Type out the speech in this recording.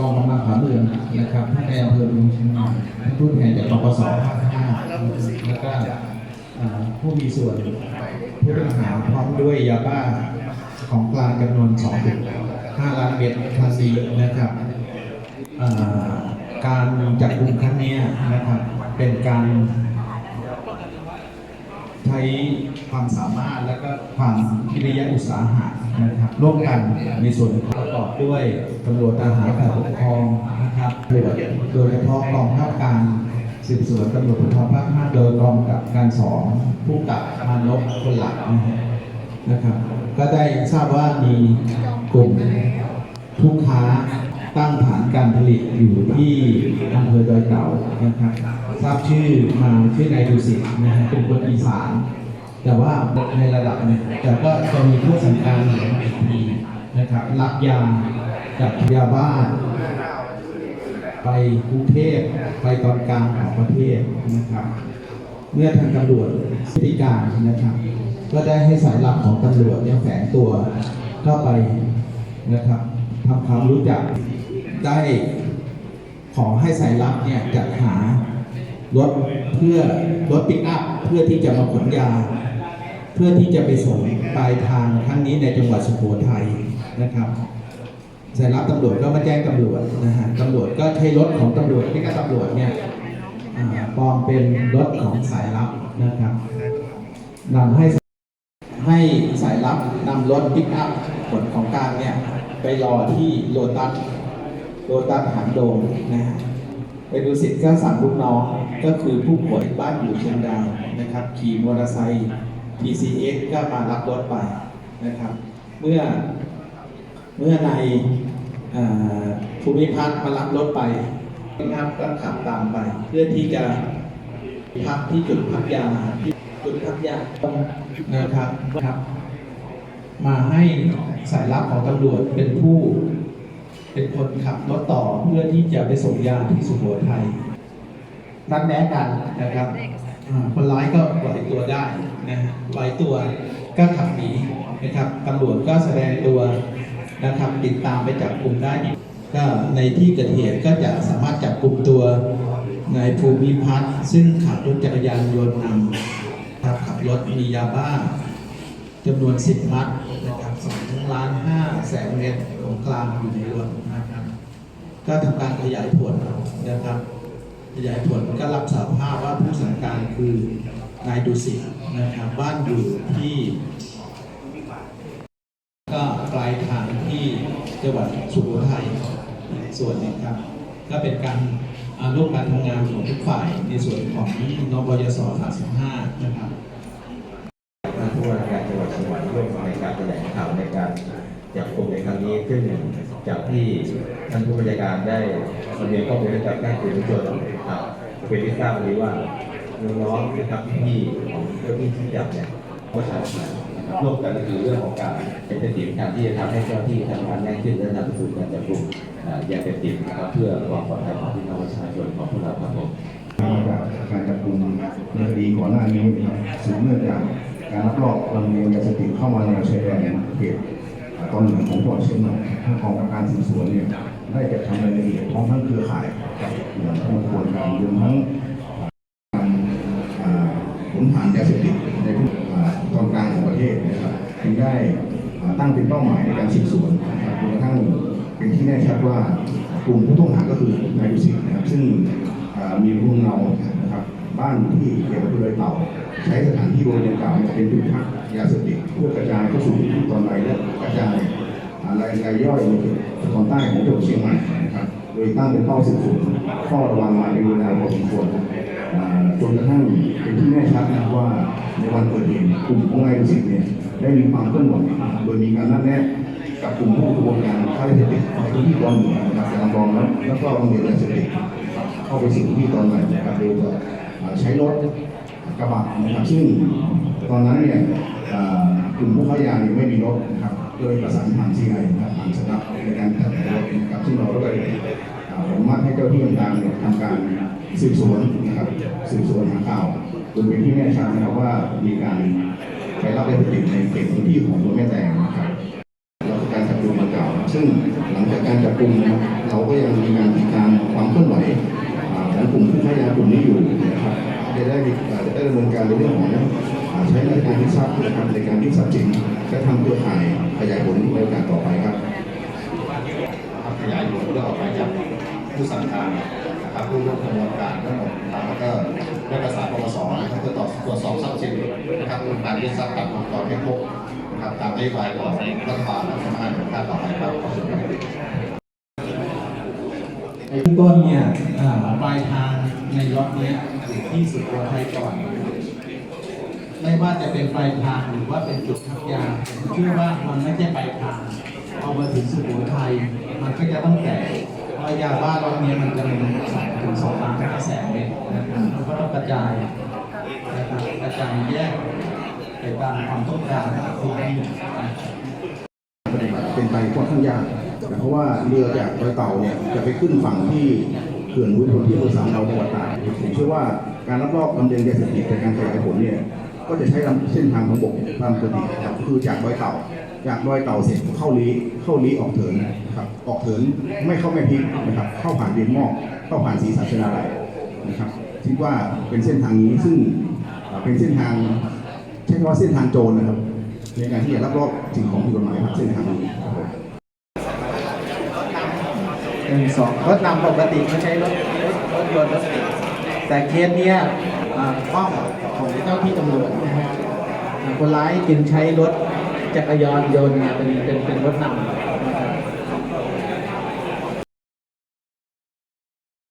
กองกำลังผาเมืองนะครับท่านในอำเภอเมืองเชียงใหม่ท่านผู้แทนจากปปสภาคห้าแล้วก็ผู้มีส่วนผู้ต้องหาพร้อมด้วยยาบ้าของกลางจำนวน2.5ล้านเม็ดคาซีนะครับการจับกลุ่มครั้งนี้นะครับเป็นการ ใช้ความสามารถและก็ความวิริยะอุตสาหะนะครับร่วมกันในส่วนประกอบด้วยตำรวจทหารฝ่ายปกครองนะครับโดยโดเฉพาะกองข้าการสืบสวนตำรวจภูธรภาคห้าโดยกองกับการสองผู้กับมานพคนหลักนะฮะนะครับ ก็ได้ทราบว่ามีกลุ่มผู้ค้าตั้งฐานการผลิตอยู่ที่อำเภอดอยเต่านะครับ ทราบชื่อมาชื่อนายดุสิตนะฮะเป็นคนอีสาน แต่ว่าในระดับหนึงแต่ก็จะมีผู้สังการหลายทีนะครับรับยาจากยาบ้าไปกรุงเทพไปตอนกลางของประเทศนะครับ เมื่อทางตำรวจพฤติการนะครับ ก็ได้ให้สายลับของตำรวจเนี่ยแฝงตัวเข้าไปนะครับทำความรู้จักได้ขอให้สายลับเนี่ยจัดหา รถเพื่อรถปิกอัพเพื่อที่จะมาขนยา เพื่อที่จะไปส่งปลายทางครั้งนี้ในจังหวัดสุโขทัยนะครับสายลับตำรวจก็มาแจ้งตำรวจนะฮะตำรวจก็ใช้รถของตำรวจที่ก็ตำรวจเนี่ยปลอมเป็นรถของสายลับนะครับนำให้ให้สายลับนำรถปิกอัพขนของกลางเนี่ยไปรอที่โลตัสโลตัสหางโดงนะฮะ ไปดูสิทธิ์ก็สั่งลูกน้องก็คือผู้ป่วยบ้านอยู่เชียงดาวนะครับ ขี่มอเตอร์ไซค์ PCX ก็มารับรถไปนะครับ เมื่อเมื่อในภูมิพัฒน์มารับรถไปนะครับก็ขับตามไป เพื่อที่จะพักที่จุดพักยาที่จุดพักยานะครับครับ มาให้สายลับของตำรวจเป็นผู้ เป็นคนขับรถต่อเพื่อที่จะไปส่งยาที่สุโขทัยนัดแนะกันนะครับคนร้ายก็ปล่อยตัวได้นะฮะปล่อยตัวก็ขับหนีนะครับตำรวจก็แสดงตัวนะครับติดตามไปจับกลุ่มได้ก็ในที่เกิดเหตุก็จะสามารถจับกลุ่มตัวนายภูมิพัฒน์ซึ่งขับรถจักรยานยนต์นำครับขับรถมียาบ้า จำนวน 10มัดนะครับสองล้านห้าแสนเมตรของกลางอยู่ในรถนะครับ ก็ทำการขยายผลนะครับ ขยายผลก็รับสารภาพว่าผู้สังการคือนายดุสิตนะครับบ้านอยู่ที่ ก็ปลายทางที่จังหวัดสุโขทัยส่วนนี้ครับ ก็เป็นการร่วมการทำงานของทุกฝ่ายในส่วนของนบยส35 นะครับ ผู้ว่าราชการจังหวัดเชียงใหม่ร่วมในการแถลงข่าวในการจับกลุ่มในครั้งนี้ซึ่งจากที่ท่านผู้บัญชาการได้นำเรียนข้อมูลให้กับท่านสื่อมวลชนครับเป็นที่ทราบวันนี้ว่าน้องๆนะครับพี่ของเจ้าที่ที่จับเนี่ยก็สามารถนะครับร่วมกันก็คือเรื่องของการเป็นติการที่จะทำให้เจ้าหน้าที่ทำงานง่ายขึ้นและนำไปสู่การจับกลุ่มอ่ายาเสพติดนะครับเพื่อความปลอดภัยของพี่น้องประชาชนของพวกเราครับผมกการจับกลุ่มในคดีก่อนหน้านี้สืบเนื่องจาก การลักลอบลำเลียงยาเสพติดเข้ามาในชายแดนเขตตอนเหนือของจังหวัดเชียงใหม่ทางกองการสืบสวนเนี่ยได้จัดทำรายละเอียดพร้อมทั้งเครือข่ายกับอย่างทั้งกระบวนการรวมทั้งการอ่าผลผ่านยาเสพติดในทุกอ่าตอนกลางของประเทศนะครับจึงได้ตั้งเป็นเป้าหมายในการสืบสวนนะครับจนกระทั่งเป็นที่แน่ชัดว่ากลุ่มผู้ต้องหาก็คือนายดุสิตนะครับซึ่งมีภูมิเนานะครับบ้านที่เขตอำเภอเลยเต่า ใช้สถานที่บริเวณเก่าเนี่ยเป็นจุดพักยาเสพติดเพื่อกระจายเข้าสู่พื้นที่ตอนในและกระจายอะไรายย่อยในเขตตอนใต้ของจังหวัดเชียงใหม่นะครับ โดยตั้งเป็นเป้าสืบสวนเฝ้าระวังมาเป็นเวลาพอสมควรจนกระทั่งเป็นที่แน่ชัดนะว่าในวันเกิดเหตุกลุ่มของนายดุสิตเนี่ยได้มีความเคลื่อนไหวโดยมีการนัดแนะกับกลุ่มผู้กระบวนการค้ายาเสพติดในพื้นที่ตอนเหนือนะครับกำลังรองแล้วแล้วก็โรงเรียนยาเสพติดเข้าไปสู่ที่ตอนไหนนะครับโดยจะใช้รถ กระบะนะครับซึ่งตอนนั้นเนี่ยกลุ่มผู้ค้ายาเนี่ยไม่มีรถนะครับโดยประสานผ่านซีไอนะครับผ่านสตาฟในการจัดรถนะครับซึ่งเราก็เลยอ่าผมมัดให้เจ้าที่ต่างๆเนี่ยทำการสืบสวนนะครับสืบสวนหาข่าวจนเป็นที่แน่ชัดนะครับว่ามีการไปรับยาเสพติดในเขตพื้นที่ของตัวแม่แตงนะครับเราการจับกลุ่มดังกล่าวซึ่งหลังจากการจับจับกลุ่มนะครับเราก็ยังมีการติดตามความเคลื่อนไหว ในเรื่องของอ่าใช้ในการยึดทรัพย์นะครับในการยึดทรัพย์สินและทำเครือข่ายขยายผลในโอกาสต่อไปครับครับขยายผลเรื่องออกหมายจับผู้สั่งการนะครับผู้ร่วมกระบวนการทั้งหมดนะครับแล้วก็ได้ประสานปปสนะครับเพื่อตรวจตรวจสอบทรัพย์สินนะครับเรื่องการยึดทรัพย์ตามองค์กรให้ครบนะครับตามนโยบายของรัฐบาลและสำนักงานตำรวจแห่งชาติต่อไปครับขอบคุณครับในเบื้องต้นเนี่ยอ่าปลายทางในล็อตเนี้ยอยู่ที่สุโขทัยก่อน ไม่ว่าจะเป็นปลายทางหรือว่าเป็นจุดพักยาผมเชื่อว่ามันไม่ใช่ปลายทางพอมาถึงสุโขทัยมันก็จะต้องแตกระยาบ้าล็อตเนี้ยมันจะเป็นสองถึงสองล้านห้าแสนเมตรนะครับมันก็ต้องกระจายนะครับกระจายแยกไปตามความต้องการของทุกที่นะครับปฏิบัติเป็นไปค่อนข้างยากเพราะว่าเรือจากดอยเต่าเนี่ยจะไปขึ้นฝั่งที่เขื่อนห้วยพลที่อำเภอสามเราจังหวัดตากผมเชื่อว่าการรับรอบลำเลียงยาเสพติดในการขยายผลเนี่ย ก็จะใช้ลำเส้นทางของบกตามปกติครับคือจากดอยเต่า จากดอยเต่าเสร็จเข้าลีเข้าลีออกเถินนะครับออกเถินไม่เข้าแม่พิษนะครับ เข้าผ่านเวียนหม้อเข้าผ่านศรีสัชนาลัยนะครับคิดว่าเป็นเส้นทางนี้ซึ่งเป็นเส้นทางใช้คำว่าเส้นทางโจรนะครับในการที่จะรับรอบสิ่งของผิดกฎหมายครับเส้นทางนี้ครับผมหนึ่งสองรถนำปกติเขาใช้รถรถรถยนต์รถติ แต่เคสเนี้ยอ่าห้องของเจ้าที่ตำรวจนะฮะคนร้ายจึงใช้รถจักรยานยนต์เนี่ยเป็นเป็นเป็นรถนำ